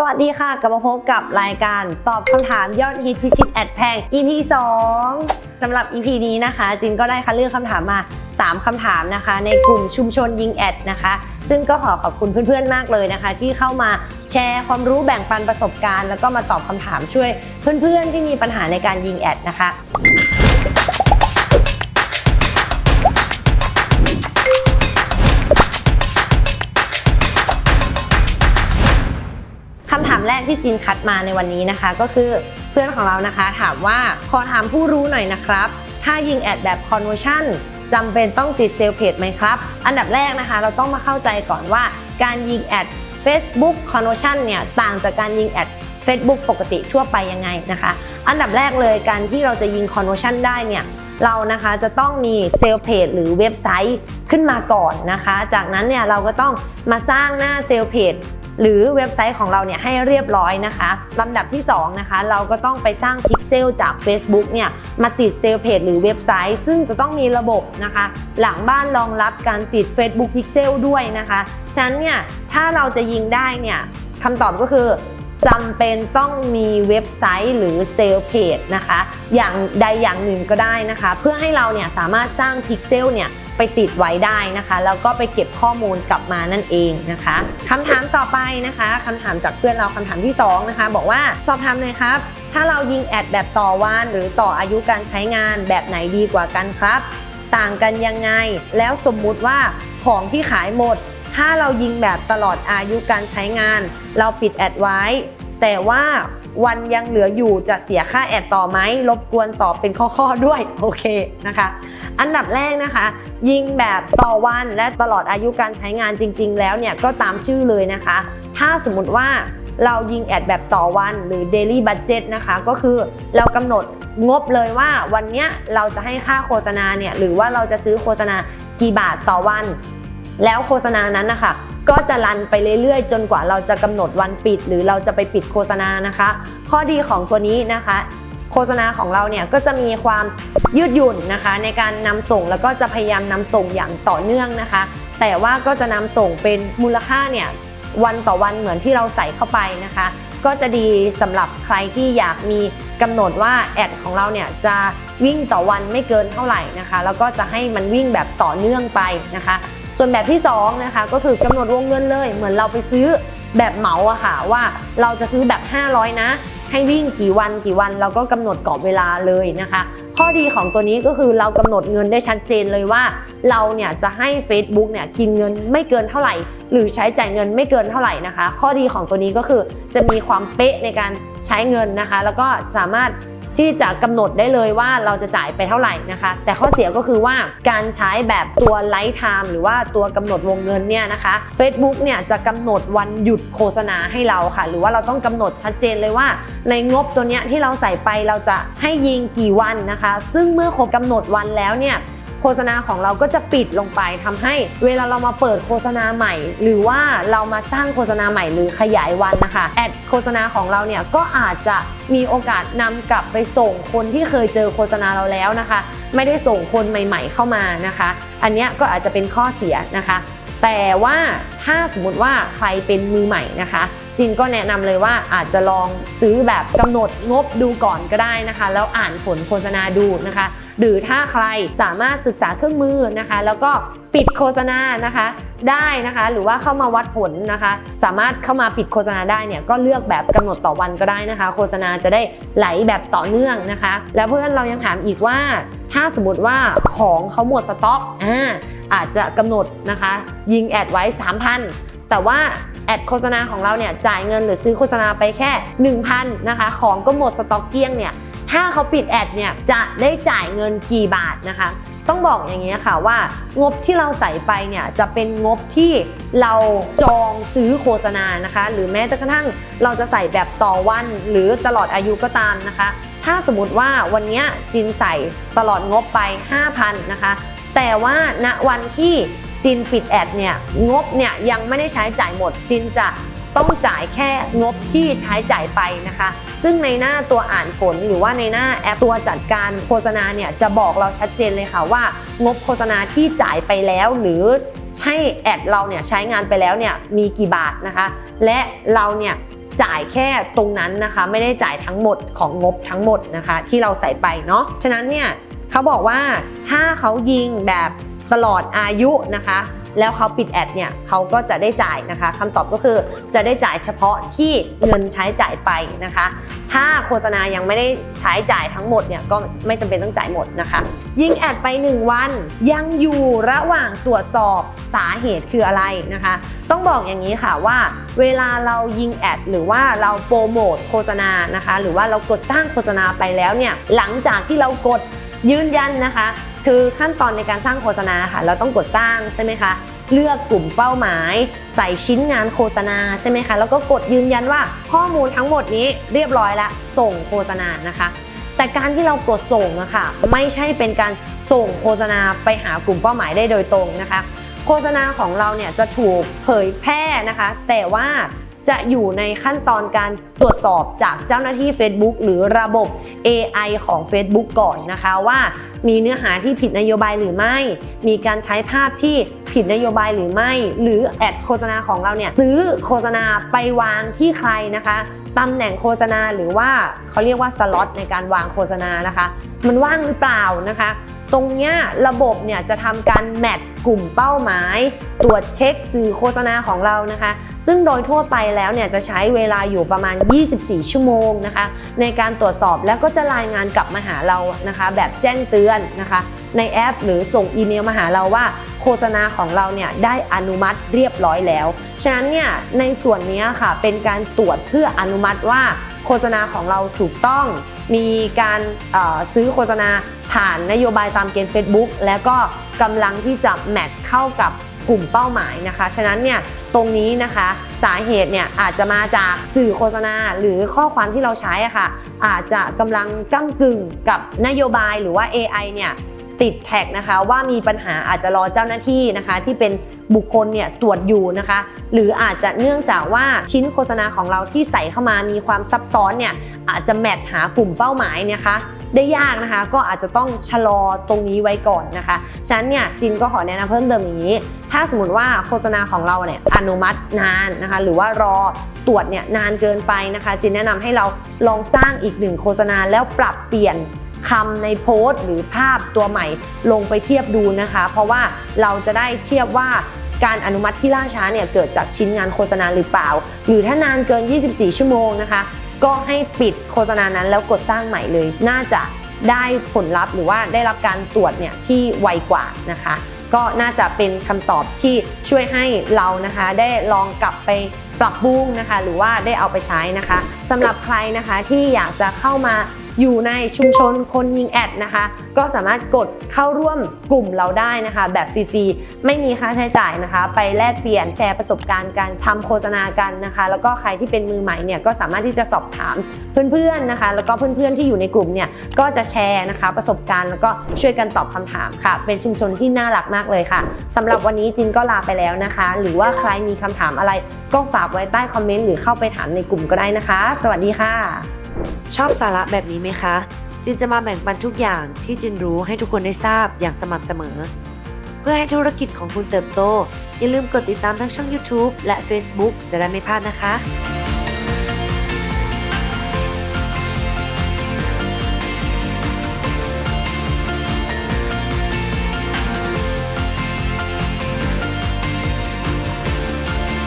สวัสดีค่ะกลับมาพบกับรายการตอบคำถามยอดฮิตพิชิตแอดแพง EP 2สำหรับ EP นี้นะคะ จินก็ได้คัดเลือกคำถามมา 3คำถามนะคะ ในกลุ่มชุมชนยิงแอดนะคะ ซึ่งก็ขอขอบคุณเพื่อนๆมากเลยนะคะ ที่เข้ามาแชร์ความรู้แบ่งปันประสบการณ์ แล้วก็มาตอบคำถามช่วยเพื่อนๆที่มีปัญหาในการยิงแอดนะคะำถามแรกที่จินคัดมาในวันนี้นะคะ ก็คือเพื่อนของเรานะคะ ถามว่าขอถามผู้รู้หน่อยนะครับ ถ้ายิงแอดแบบ conversion จำเป็นต้องติดเซลล์เพจไหมครับ อันดับแรกนะคะ เราต้องมาเข้าใจก่อนว่าการยิงแอด Facebook conversion เนี่ยต่างจากการยิงแอด Facebook ปกติทั่วไปยังไงนะคะ อันดับแรกเลยการที่เราจะยิง conversion ได้เนี่ยเรานะคะจะต้องมีเซลล์เพจหรือเว็บไซต์ขึ้นมาก่อนนะคะ จากนั้นเนี่ยเราก็ต้องมาสร้างหน้าเซลล์เพจ หรือเว็บไซต์ของเราเนี่ยให้เรียบร้อยนะคะลำดับที่2นะคะเราก็ต้องไปสร้างพิกเซลจาก Facebook เนี่ยมาติดเซลเพจหรือเว็บไซต์ ซึ่งจะต้องมีระบบนะคะ หลังบ้านรองรับการติด Facebook Pixel ด้วยนะคะฉะนั้นเนี่ยถ้าเราจะยิงได้เนี่ยคำตอบก็คือจำเป็นต้องมีเว็บไซต์หรือเซลเพจนะคะ อย่างใดอย่างหนึ่งก็ได้นะคะ เพื่อให้เราเนี่ยสามารถสร้างพิกเซลเนี่ย ไปติดไว้ได้นะคะ แล้วก็ไปเก็บข้อมูลกลับมานั่นเองนะคะคำถามต่อไปนะคะคำถามจากเพื่อนเราคำถามที่สองนะคะบอกว่าสอบถามเลยครับถ้าเรายิงแอดแบบต่อวันหรือต่ออายุการใช้งานแบบไหนดีกว่ากันครับ ต่างกันยังไง แล้วสมมุติว่าของที่ขายหมด ถ้าเรายิงแบบตลอดอายุการใช้งาน เราปิดแอดไว้ แต่ว่า วันยังเหลืออยู่จะเสียค่าแอดต่อไหมรบกวนตอบเป็นข้อๆด้วยโอเคนะคะ อันดับแรกนะคะ ยิงแบบต่อวันและตลอดอายุการใช้งานจริง ๆ แล้วเนี่ยก็ตามชื่อเลยนะคะ ถ้าสมมติว่าเรายิงแอดแบบต่อวันหรือ daily budget นะคะ ก็คือเรากำหนดงบเลยว่าวันนี้เราจะให้ค่าโฆษณาเนี่ยหรือว่าเราจะซื้อโฆษณากี่บาทต่อวัน แล้วโฆษณานั้นนะคะ ก็จะรันไปเรื่อยๆ จนกว่าเราจะกำหนดวันปิด หรือเราจะไปปิดโฆษณานะคะ ข้อดีของตัวนี้นะคะ โฆษณาของเราเนี่ยก็จะมีความยืดหยุ่นนะคะ ในการนำส่งแล้วก็จะพยายามนำส่งอย่างต่อเนื่องนะคะ แต่ว่าก็จะนำส่งเป็นมูลค่าเนี่ยวันต่อวันเหมือนที่เราใส่เข้าไปนะคะ ก็จะดีสำหรับใครที่อยากมีกำหนดว่าแอดของเราเนี่ยจะวิ่งต่อวันไม่เกินเท่าไหร่นะคะ แล้วก็จะให้มันวิ่งแบบต่อเนื่องไปนะคะ ส่วนแบบที่2นะคะก็คือกำหนดวงเงินเลย เหมือนเราไปซื้อแบบเหมาอะค่ะว่าเราจะซื้อแบบ 500 นะ ให้วิ่งกี่วันกี่วันเราก็กำหนดกรอบเวลาเลยนะคะ ข้อดีของตัวนี้ก็คือเรากำหนดเงินได้ชัดเจนเลยว่า เราเนี่ยจะให้ Facebook เนี่ยกินเงินไม่เกินเท่าไหร่ หรือใช้จ่ายเงินไม่เกินเท่าไหร่นะคะ ข้อดีของตัวนี้ก็คือจะมีความเป๊ะในการใช้เงินนะคะ แล้วก็สามารถ ที่จะกำหนดได้เลยว่าเราจะจ่ายไปเท่าไหร่นะคะ แต่ข้อเสียก็คือว่าการใช้แบบตัวไลฟ์ไทม์หรือว่าตัวกำหนดวงเงินเนี่ยนะคะ Facebook เนี่ยจะกำหนดวันหยุดโฆษณาให้เราค่ะ หรือว่าเราต้องกำหนดชัดเจนเลยว่า ในงบตัวเนี้ยที่เราใส่ไปเราจะให้ยิงกี่วันนะคะ ซึ่งเมื่อครบกำหนดวันแล้วเนี่ย โฆษณาของเราก็จะปิดลงไปทำให้ เวลาเรามาเปิดโฆษณาใหม่ หรือว่าเรามาสร้างโฆษณาใหม่หรือขยายวันนะคะแอดโฆษณาของเราเนี่ยก็อาจจะมีโอกาสนำกลับไปส่งคนที่เคยเจอโฆษณาเราแล้วนะคะ ไม่ได้ส่งคนใหม่ ๆ เข้ามานะคะ อันนี้ก็อาจจะเป็นข้อเสียนะคะ แต่ว่าถ้าสมมติว่าใครเป็นมือใหม่นะคะจินก็แนะนำเลยว่าอาจจะลองซื้อแบบกำหนดงบดูก่อนก็ได้นะคะ แล้วอ่านผลโฆษณาดูนะคะ หรือถ้าใครสามารถศึกษาเครื่องมือนะคะ แล้วก็ปิดโฆษณานะคะ ได้นะคะ หรือว่าเข้ามาวัดผลนะคะ สามารถเข้ามาปิดโฆษณาได้เนี่ยก็เลือกแบบกำหนดต่อวันก็ได้นะคะ โฆษณาจะได้ไหลแบบต่อเนื่องนะคะ แล้วเพื่อนเรายังถามอีกว่า ถ้าสมมติว่าของเขาหมดสต็อกอ่าอาจจะกำหนดนะคะ ยิงแอดไว้ 3,000 แต่ว่าแอดโฆษณาของเราเนี่ยจ่ายเงินหรือซื้อโฆษณาไปแค่ 1,000นะคะ ของก็หมดสต็อกเกลี้ยงเนี่ย ถ้าเขาปิดแอดเนี่ยจะได้จ่ายเงินกี่บาทนะคะ ต้องบอกอย่างนี้ค่ะว่างบที่เราใส่ไปเนี่ยจะเป็นงบที่เราจองซื้อโฆษณานะคะ หรือแม้กระทั่งเราจะใส่แบบต่อวันหรือตลอดอายุก็ตามนะคะ ถ้าสมมติว่าวันนี้จินใส่ตลอดงบไป 5,000นะคะ แต่ว่าณวันที่จินปิดแอดเนี่ยงบเนี่ยยังไม่ได้ใช้จ่ายหมดจินจะ ต้องจ่ายแค่งบที่ใช้จ่ายไปนะคะ ซึ่งในหน้าตัวอ่านผลหรือว่าในหน้าแอปตัวจัดการโฆษณาเนี่ยจะบอกเราชัดเจนเลยค่ะว่า งบโฆษณาที่จ่ายไปแล้วหรือให้แอดเราเนี่ยใช้งานไปแล้วเนี่ยมีกี่บาทนะคะ และเราเนี่ยจ่ายแค่ตรงนั้นนะคะ ไม่ได้จ่ายทั้งหมดของงบทั้งหมดนะคะ ที่เราใส่ไปเนาะฉะนั้นเนี่ยเขาบอกว่าถ้าเขายิงแบบตลอดอายุนะคะ แล้วเขาปิดแอดเนี่ยเขาก็จะได้จ่ายนะคะคำตอบก็คือจะได้จ่ายเฉพาะที่เงินใช้จ่ายไปนะคะ ถ้าโฆษณายังไม่ได้ใช้จ่ายทั้งหมดเนี่ยก็ไม่จำเป็นต้องจ่ายหมดนะคะ ยิงแอดไป 1 วันยังอยู่ระหว่างตรวจสอบสาเหตุคืออะไรนะคะ ต้องบอกอย่างนี้ค่ะว่า เวลาเรายิงแอดหรือว่าเราโปรโมทโฆษณานะคะ หรือว่าเรากดสร้างโฆษณาไปแล้วเนี่ยหลังจากที่เรากด ยืนยันนะคะ คือขั้นตอนในการสร้างโฆษณาค่ะ เราต้องกดสร้างใช่ไหมคะเลือกกลุ่มเป้าหมาย ใส่ชิ้นงานโฆษณาใช่ไหมคะแล้วก็กดยืนยันว่าข้อมูลทั้งหมดนี้เรียบร้อยแล้วส่งโฆษณานะคะ แต่การที่เรากดส่งอะค่ะไม่ใช่เป็นการส่งโฆษณาไปหากลุ่มเป้าหมายได้โดยตรงนะคะ โฆษณาของเราเนี่ยจะถูกเผยแพร่นะคะ แต่ว่า จะอยู่ในขั้นตอนการตรวจสอบจากเจ้าหน้าที่ Facebook หรือระบบ AI ของ Facebook ก่อนนะคะว่ามีเนื้อหาที่ผิดนโยบายหรือไม่ มีการใช้ภาพที่ผิดนโยบายหรือไม่ หรือแอดโฆษณาของเราเนี่ยซื้อโฆษณาไปวางที่ใครนะคะตำแหน่งโฆษณาหรือว่าเขาเรียกว่าสล็อตในการวางโฆษณานะคะ มันว่างหรือเปล่านะคะ ตรงเนี้ยระบบเนี่ยจะทำการแมทกลุ่มเป้าหมาย ตรวจเช็คสื่อโฆษณาของเรานะคะ ซึ่งโดยทั่วไปแล้วเนี่ยจะใช้เวลาอยู่ประมาณ 24 ชั่วโมงนะคะ ในการตรวจสอบแล้วก็จะรายงานกลับมาหาเรานะคะ แบบแจ้งเตือนนะคะ ในแอปหรือส่งอีเมลมาหาเราว่าโฆษณาของเราเนี่ยได้อนุมัติเรียบร้อยแล้ว ฉะนั้นเนี่ยในส่วนนี้ค่ะเป็นการตรวจเพื่ออนุมัติว่าโฆษณาของเราถูกต้อง มีการซื้อโฆษณาผ่านนโยบายตามเกณฑ์ Facebook แล้วก็กำลังที่จะแมทเข้ากับ กลุ่มเป้าหมายนะคะ ฉะนั้นเนี่ยตรงนี้นะคะสาเหตุเนี่ยอาจจะมาจากสื่อโฆษณา หรือข้อความที่เราใช้อะค่ะ อาจจะกำลังก้ากึ่งกับนโยบายหรือว่า AI เนี่ยติดแท็กนะคะว่ามีปัญหาอาจจะรอเจ้าหน้าที่นะคะที่เป็น บุคคลเนี่ยตรวจอยู่นะคะ หรืออาจจะเนื่องจากว่าชิ้นโฆษณาของเราที่ใส่เข้ามามีความซับซ้อนเนี่ยอาจจะแมทหากลุ่มเป้าหมายเนยคะได้ยากนะคะก็อาจจะต้องชะลอตรงนี้ไว้ก่อนนะคะฉะนั้นเนี่ยจินก็ขอแนะนำเพิ่มเติมอย่างนี้ ถ้าสมมติว่าโฆษณาของเราเนี่ยอนุมัตินานนะคะหรือว่ารอตรวจเนี่ยนานเกินไปนะคะจินแนะนำให้เราลองสร้างอีกหนึ่งโฆษณาแล้วปรับเปลี่ยน คำในโพสต์ หรือภาพตัวใหม่ลงไปเทียบดูนะคะ เพราะว่าเราจะได้เทียบว่าการอนุมัติที่ล่าช้าเนี่ยเกิดจากชิ้นงานโฆษณาหรือเปล่า หรือถ้านานเกิน 24 ชั่วโมงนะคะ ก็ให้ปิดโฆษณานั้นแล้วกดสร้างใหม่เลย น่าจะได้ผลลัพธ์หรือว่าได้รับการตรวจเนี่ยที่ไวกว่านะคะ ก็น่าจะเป็นคำตอบที่ช่วยให้เรานะคะ ได้ลองกลับไปปรับปรุงนะคะ หรือว่าได้เอาไปใช้นะคะสำหรับใครนะคะที่อยากจะเข้ามา อยู่ในชุมชนคนยิงแอดนะคะ ก็สามารถกดเข้าร่วมกลุ่มเราได้นะคะ แบบฟรีๆไม่มีค่าใช้จ่ายนะคะ ไปแลกเปลี่ยนแชร์ประสบการณ์การทำโฆษณากันนะคะ แล้วก็ใครที่เป็นมือใหม่เนี่ยก็สามารถที่จะสอบถามเพื่อนๆนะคะ แล้วก็เพื่อนๆที่อยู่ในกลุ่มเนี่ยก็จะแชร์นะคะ ประสบการณ์แล้วก็ช่วยกันตอบคำถามค่ะ เป็นชุมชนที่น่ารักมากเลยค่ะสำหรับวันนี้จินก็ลาไปแล้วนะคะ หรือว่าใครมีคำถามอะไรก็ฝากไว้ใต้คอมเมนต์หรือเข้าไปถามในกลุ่มก็ได้นะคะ สวัสดีค่ะชอบสาระแบบนี้ไหมคะ จินจะมาแบ่งปันทุกอย่างที่จินรู้ให้ทุกคนได้ทราบอย่างสม่ำเสมอ เพื่อให้ธุรกิจของคุณเติบโต อย่าลืมกดติดตามทั้งช่อง YouTube และ Facebook จะได้ไม่พลาดนะคะ